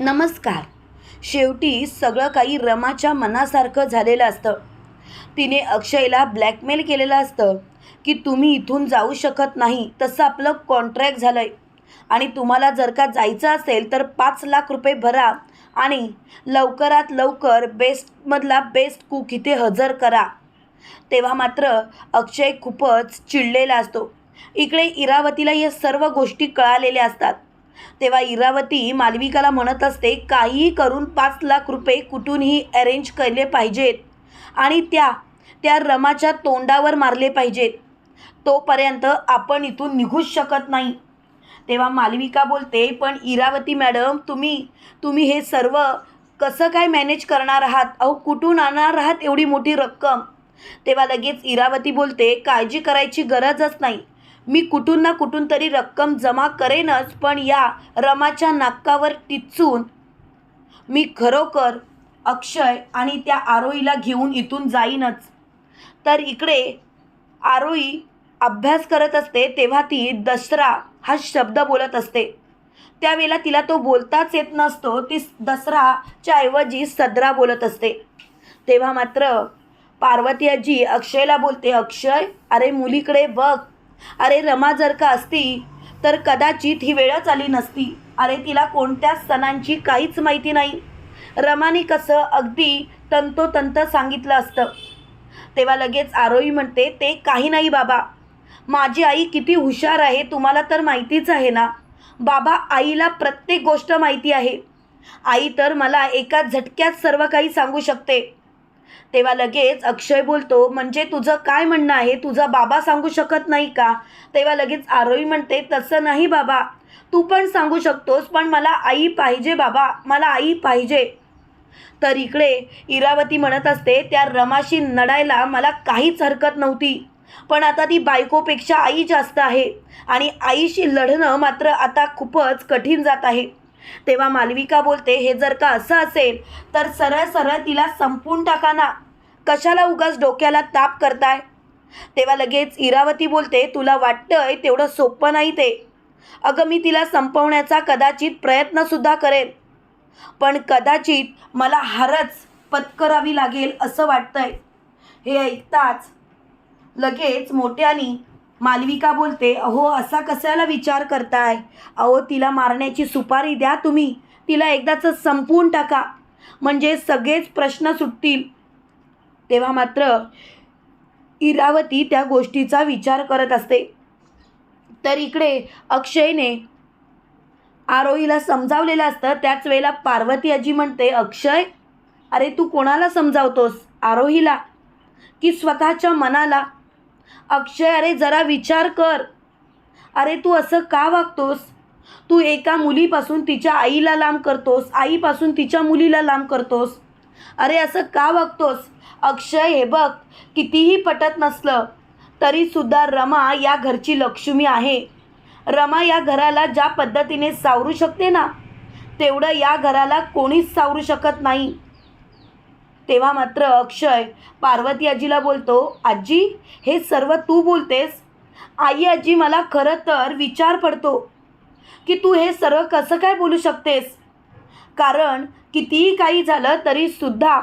नमस्कार. शेवटी सगळं काही रमाच्या मनासारखं झालेलं असतं. तिने अक्षयला ब्लॅकमेल केलेलं असतं की तुम्ही इथून जाऊ शकत नाही तसं आपलं कॉन्ट्रॅक्ट झालं आहे आणि तुम्हाला जर का जायचं असेल तर पाच लाख रुपये भरा आणि लवकरात लवकर बेस्टमधला बेस्ट कुक इथे हजर करा. तेव्हा मात्र अक्षय खूपच चिडलेला असतो. इकडे इरावतीला या सर्व गोष्टी कळालेल्या असतात. तेव्हा इरावती मालविकाला म्हणत असते काहीही करून पाच लाख रुपये कुठूनही अरेंज केले पाहिजेत आणि त्या त्या रमाच्या तोंडावर मारले पाहिजेत. तोपर्यंत आपण इथून निघूच शकत नाही. तेव्हा मालविका बोलते पण इरावती मॅडम तुम्ही तुम्ही हे सर्व कसं काय मॅनेज करणार आहात? अहो कुठून आणणार आहात एवढी मोठी रक्कम? तेव्हा लगेच इरावती बोलते काळजी करायची गरजच नाही. मी कुठून ना कुठून तरी रक्कम जमा करेनच पण या रमाच्या नाकावर टिचून मी खरोखर अक्षय आणि त्या आरोहीला घेऊन इथून जाईनच. तर इकडे आरोई अभ्यास करत असते तेव्हा ती दसरा हा शब्द बोलत असते. त्यावेळेला तिला तो बोलताच येत नसतो ती दसराच्या ऐवजी सदरा बोलत असते. तेव्हा मात्र पार्वती आजी अक्षयला बोलते अक्षय अरे मुलीकडे बघ अरे रमा जर का असती तर कदाचित ही वेळच आली नसती. अरे तिला कोणत्याच सणांची काहीच माहिती नाही. रमाने कसं अगदी तंतोतंत सांगितलं असतं. तेव्हा लगेच आरोही म्हणते ते काही नाही बाबा. माझी आई किती हुशार आहे तुम्हाला तर माहितीच आहे ना. बाबा आईला प्रत्येक गोष्ट माहिती आहे. आई तर मला एका झटक्यात सर्व काही सांगू शकते. तेव्हा लगेच अक्षय बोलतो म्हणजे तुझं काय म्हणणं आहे? तुझा बाबा सांगू शकत नाही का? तेव्हा लगेच आरोही म्हणते तसं नाही बाबा. तू पण सांगू शकतोस पण मला आई पाहिजे बाबा. मला आई पाहिजे. तर इकडे इरावती म्हणत असते त्या रमाशी लढायला मला काहीच हरकत नव्हती. पण आता ती बायकोपेक्षा आई जास्त आहे आणि आईशी लढणं मात्र आता खूपच कठीण जात आहे. तेव्हा मालविका बोलते हे जर का असं असेल तर सरळ सरळ तिला संपून टाका ना. कशाला उगाच डोक्याला ताप करताय? तेव्हा लगेच इरावती बोलते तुला वाटतंय तेवढं सोपं नाही ते. अगं मी तिला संपवण्याचा कदाचित प्रयत्नसुद्धा करेन. पण कदाचित मला हारच पत्करावी लागेल असं वाटतंय. हे ऐकताच लगेच मोठ्यानी मालविका बोलते अहो असा कशाला विचार करताय? अहो तिला मारण्याची सुपारी द्या तुम्ही. तिला एकदाचं संपवून टाका. म्हणजे सगळेच प्रश्न सुटतील. तेव्हा मात्र इरावती त्या गोष्टीचा विचार करत असते. तर इकडे अक्षयने आरोहीला समजावलेलं असतं. त्याच वेळेला पार्वती आजी म्हणते अक्षय अरे तू कोणाला समजावतोस? आरोहीला की स्वतःच्या मनाला? अक्षय अरे जरा विचार कर. अरे तू असं का वागतोस? तू एका मुलीपासून तिच्या आईला लांब करतोस आईपासून तिच्या मुलीला लांब करतोस. अरे असं का वागतोस? अक्षय हे बघ कितीही पटत नसलं तरीसुद्धा रमा या घरची लक्ष्मी आहे. रमा या घराला ज्या पद्धतीने सावरू शकते ना तेवढं या घराला कोणीच सावरू शकत नाही. तेव्हा मात्र अक्षय पार्वती आजीला बोलतो आजी हे सर्व तू बोलतेस? आई आजी मला खरं तर विचार पडतो की तू हे सर्व कसं काय बोलू शकतेस? कारण कितीही काही झालं तरीसुद्धा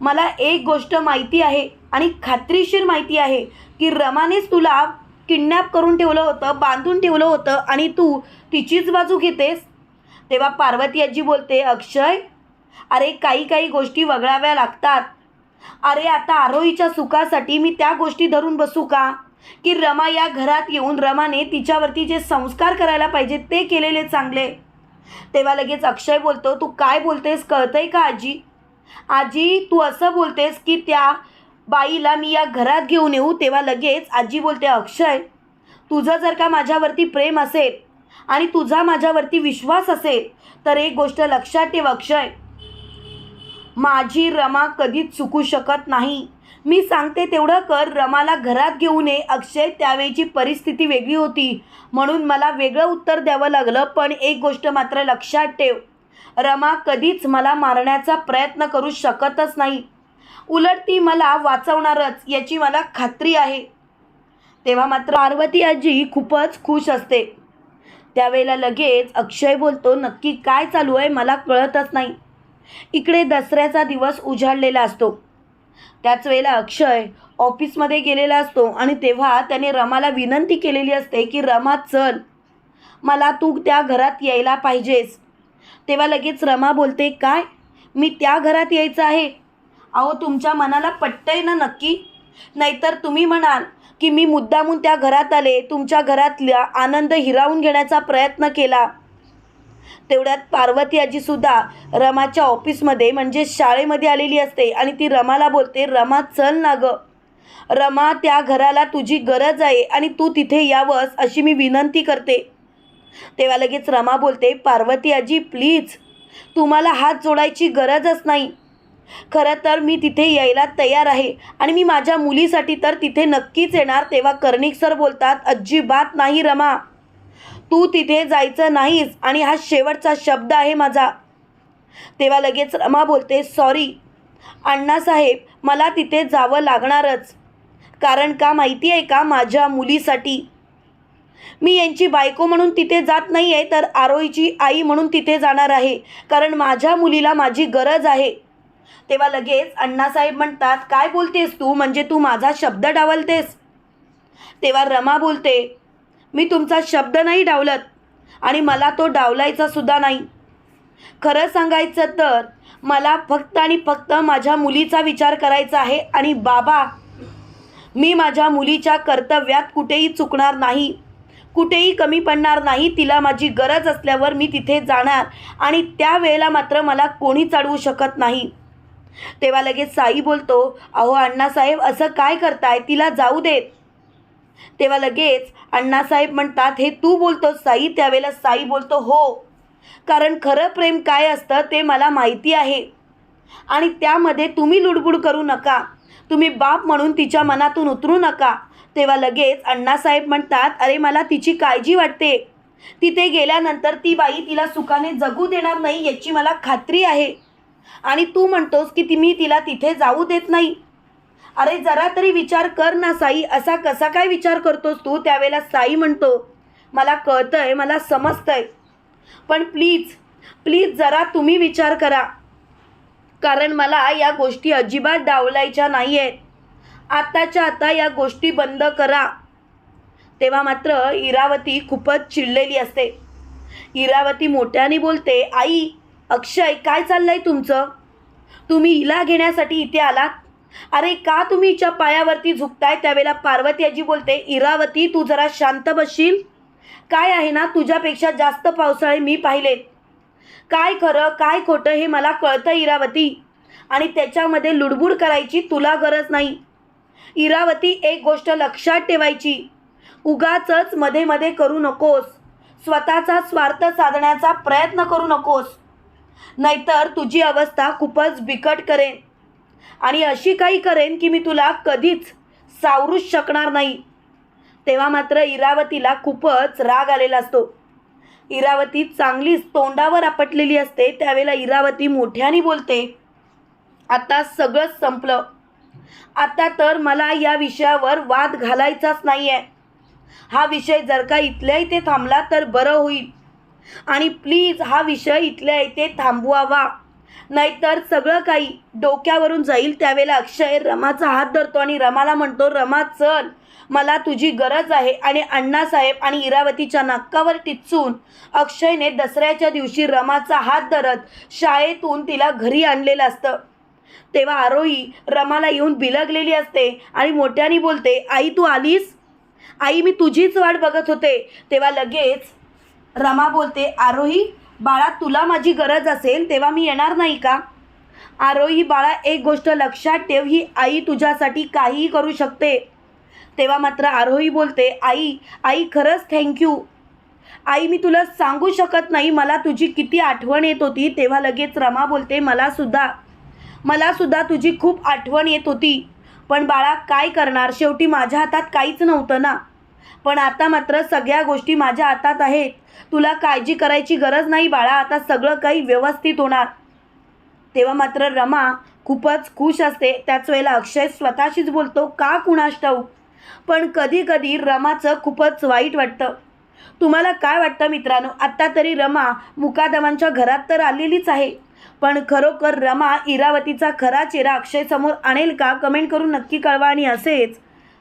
मला एक गोष्ट माहिती आहे आणि खात्रीशीर माहिती आहे की रमानेच तुला किडनॅप करून ठेवलं होतं बांधून ठेवलं होतं आणि तू तिचीच बाजू घेतेस? तेव्हा पार्वती आजी बोलते अक्षय अरे काही काही गोष्टी वगळाव्या लागतात. अरे आता आरोहीच्या सुखासाठी मी त्या गोष्टी धरून बसू का? की रमा या घरात येऊन रमाने तिच्यावरती जे संस्कार करायला पाहिजे ते केलेले चांगले. तेव्हा लगेच अक्षय बोलतो तू काय बोलतेस? कळतंय का आजी? आजी तू असं बोलतेस की त्या बाईला मी या घरात घेऊन येऊ. तेव्हा लगेच आजी बोलते अक्षय तुझं जर का माझ्यावरती प्रेम असेल आणि तुझा माझ्यावरती विश्वास असेल तर एक गोष्ट लक्षात ठेव अक्षय. माझी रमा कधीच चुकू शकत नाही. मी सांगते तेवढं कर रमाला घरात घेऊन ये. अक्षय त्यावेळीची परिस्थिती वेगळी होती. म्हणून मला वेगळं उत्तर द्यावं लागलं पण एक गोष्ट मात्र लक्षात ठेव. रमा कधीच मला मारण्याचा प्रयत्न करू शकतच नाही. उलट ती मला वाचवणारच याची मला खात्री आहे. तेव्हा मात्र पार्वती आजी खूपच खुश असते. त्यावेळेला लगेच अक्षय बोलतो नक्की काय चालू आहे? मला कळतच नाही. इकडे दसऱ्याचा दिवस उजाडलेला असतो. त्याच वेळेला अक्षय ऑफिसमध्ये गेलेला असतो आणि तेव्हा त्याने रमाला विनंती केलेली असते की रमा चल. मला तू त्या घरात यायला पाहिजेस. तेव्हा लगेच रमा बोलते काय? मी त्या घरात यायचं आहे? अहो तुमच्या मनाला पटतंय ना नक्की? नाहीतर तुम्ही म्हणाल की मी मुद्दामून त्या घरात आले तुमच्या घरातल्या आनंद हिरावून घेण्याचा प्रयत्न केला. तेवढ्यात पार्वती आजीसुद्धा रमाच्या ऑफिसमध्ये म्हणजे शाळेमध्ये आलेली असते आणि ती रमाला बोलते रमा चल ना गं. रमा त्या घराला तुझी गरज आहे आणि तू तिथे यावंस अशी मी विनंती करते. तेव्हा लगेच रमा बोलते पार्वती आजी प्लीज तुम्हाला हात जोडायची गरजच नाही. खरं तर मी तिथे यायला तयार आहे आणि मी माझ्या मुलीसाठी तर तिथे नक्कीच येणार. तेव्हा कर्णिक सर बोलतात अजिबात नाही रमा. तू तिथे जायचं नाहीस आणि हा शेवटचा शब्द आहे माझा. तेव्हा लगेच रमा बोलते सॉरी अण्णासाहेब मला तिथे जावं लागणारच. कारण का माहिती आहे का माझ्या मुलीसाठी? मी यांची बायको म्हणून तिथे जात नाही आहे तर आरोईची आई म्हणून तिथे जाणार आहे. कारण माझ्या मुलीला माझी गरज आहे. तेव्हा लगेच अण्णासाहेब म्हणतात काय बोलतेस तू? म्हणजे तू माझा शब्द डावलतेस. तेव्हा रमा बोलते मी तुमचा शब्द नाही डावलत आणि मला तो डावलायचा सुद्धा नाही. खरं सांगायचं तर मला फक्त आणि फक्त माझ्या मुलीचा विचार करायचा आहे आणि बाबा मी माझ्या मुलीच्या कर्तव्यात कुठेही चुकणार नाही. कुठेही कमी पडणार नाही तिला माझी गरज असल्यावर मी तिथे जाणार आणि त्या वेळेला मात्र मला कोणी चढवू शकत नाही. तेव्हा लगेच साई बोलतो अहो अण्णासाहेब असं काय करताय? तिला जाऊ देत. तेव्हा लगेच अण्णासाहेब म्हणतात हे तू बोलतोस साई? त्यावेळेला साई बोलतो हो. कारण खरं प्रेम काय असतं ते मला माहिती आहे. आणि त्यामध्ये तुम्ही लुडबुड करू नका. तुम्ही बाप म्हणून तिच्या मनातून उतरू नका. तेव्हा लगेच अण्णासाहेब म्हणतात अरे मला तिची काळजी वाटते. तिथे गेल्यानंतर ती बाई तिला सुखाने जगू देणार नाही याची मला खात्री आहे. आणि तू म्हणतोस की ती मी तिला तिथे जाऊ देत नाही. अरे जरा तरी विचार कर ना साई. असा कसा काय विचार करतोस तू? त्यावेळेला साई म्हणतो मला कळतंय मला समजतंय. पण प्लीज प्लीज जरा तुम्ही विचार करा. कारण मला या गोष्टी अजिबात डावलायच्या नाही आहेत आत्ताच्या आता या गोष्टी बंद करा. तेव्हा मात्र इरावती खूपच चिडलेली असते. इरावती मोठ्याने बोलते आई अक्षय काय चाललंय तुमचं? तुम्ही हिला घेण्यासाठी इथे आलात? अरे का तुम्ही हिच्या पायावरती झुकताय? त्यावेळेला पार्वती आजी बोलते इरावती तू जरा शांत बसशील? काय आहे ना तुझ्यापेक्षा जास्त पावसाळे मी पाहिलेत काय खरं काय खोटं हे मला कळतं इरावती. आणि त्याच्यामध्ये लुडबुड करायची तुला गरज नाही. इरावती एक गोष्ट लक्षात ठेवायची. उगाचच मध्ये मध्ये करू नकोस. स्वतःचा स्वार्थ साधण्याचा प्रयत्न करू नकोस. नाहीतर तुझी अवस्था खूपच बिकट करेन. आणि अशी काही करेन की मी तुला कधीच सावरूच शकणार नाही. तेव्हा मात्र इरावतीला खूपच राग आलेला असतो. इरावती चांगलीच तोंडावर आपटलेली असते त्यावेळेला इरावती मोठ्याने बोलते आता सगळंच संपलं. आता तर मला या विषयावर वाद घालायचाच नाही आहे हा विषय जर का इथल्या इथे थांबला तर बरं होईल. आणि प्लीज हा विषय इथल्या इथे थांबवावा. नाहीतर सगळं काही डोक्यावरून जाईल त्यावेळेला अक्षय रमाचा हात धरतो आणि रमाला म्हणतो रमा चल. मला तुझी गरज आहे. आणि अण्णासाहेब आणि इरावतीच्या नाकावर टिचून अक्षयने दसऱ्याच्या दिवशी रमाचा हात धरत शाळेतून तिला घरी आणलेलं असतं. तेव्हा आरोही रमाला येऊन बिलगलेली असते आणि मोठ्याने बोलते आई तू आलीस? आई मी तुझीच वाट बघत होते. तेव्हा लगेच रमा बोलते आरोही बाळा तुला माझी गरज असेल तेव्हा मी येणार नाही का? आरोही बाळा एक गोष्ट लक्षात ठेव ही आई तुझ्यासाठी काहीही करू शकते. तेव्हा मात्र आरोही बोलते आई आई खरंच थँक्यू आई मी तुला सांगू शकत नाही मला तुझी किती आठवण येत होती. तेव्हा लगेच रमा बोलते मलासुद्धा मलासुद्धा तुझी खूप आठवण येत होती. पण बाळा काय करणार? शेवटी माझ्या हातात काहीच नव्हतं ना. पण आता मात्र सगळ्या गोष्टी माझ्या हातात आहेत. तुला काळजी करायची गरज नाही बाळा आता सगळं काही व्यवस्थित होणार. तेव्हा मात्र रमा खूपच खुश असते. त्याच वेळेला अक्षय स्वतःशीच बोलतो का कुणास ठाऊक? पण कधीकधी रमाचं खूपच वाईट वाटतं. तुम्हाला काय वाटतं मित्रांनो? आत्ता तरी रमा मुकादमांच्या घरात तर आलेलीच आहे. पण खरोखर रमा इरावतीचा खरा चेहरा अक्षयसमोर आणेल का? कमेंट करून नक्की कळवा आणि असेच.